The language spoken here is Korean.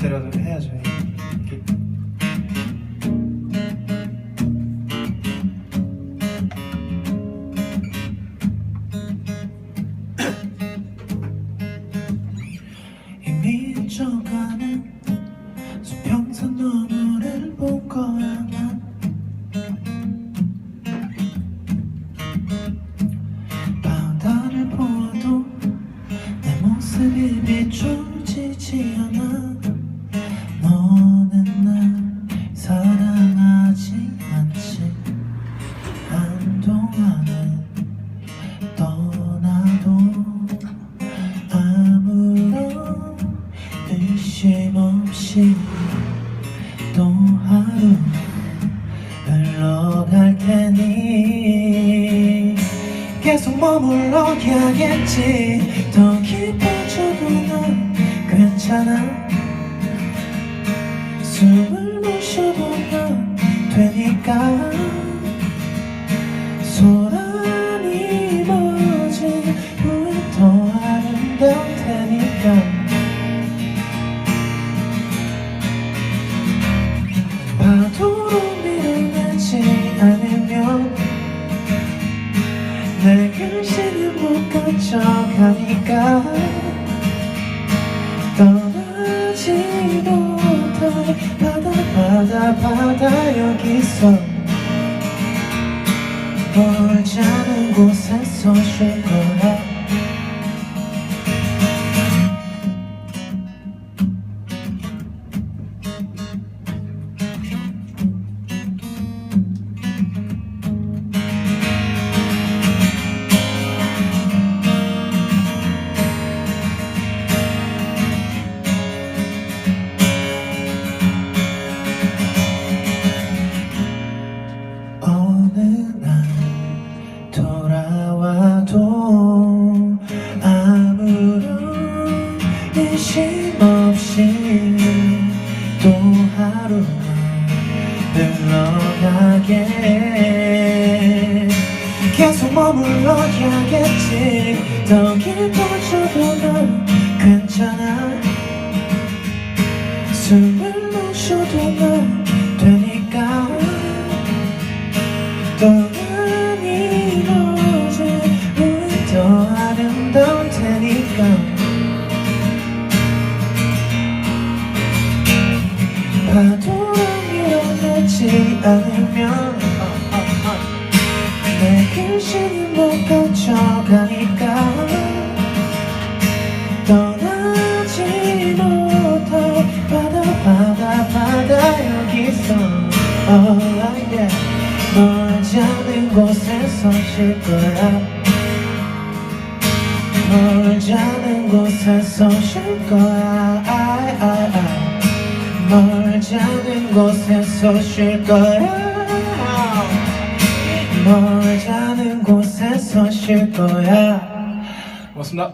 데려서 해야죠. 이미 잊어가는 수평선 너머를 볼 거야？바 다를 보아도 내 모습이 비춰 사랑은 떠나도 아무런 의심 없이 또 하루 흘러갈 테니. 계속 머물러 겠지? 더 깊어져도 괜찮아. 숨을 못 쉬어도 난 되니까. 소란이 멎은 후에 더 아름다울 테니까. 파도로 밀어내지 않으면 내 글씨는 못 가져가니까. 떠나지 못할 바다 바다 바다 여기서 곳에서 쉴 거야 흘러가게 계속 머물러야겠지. 더 깊어져도 난 괜찮아. 숨을 못 쉬어도 난 않으면 내못 가져가니까 떠나지 못할 바다 바다 바다 여기서 oh yeah 멀지 않은 곳에서 쉴 거야 멀지 않은 곳에서 쉴 거야 아이, 아이, 아이. 멀 지 않은 곳에서 쉴 거야 멀지 않은 곳에서 쉴 거야 고맙습니다.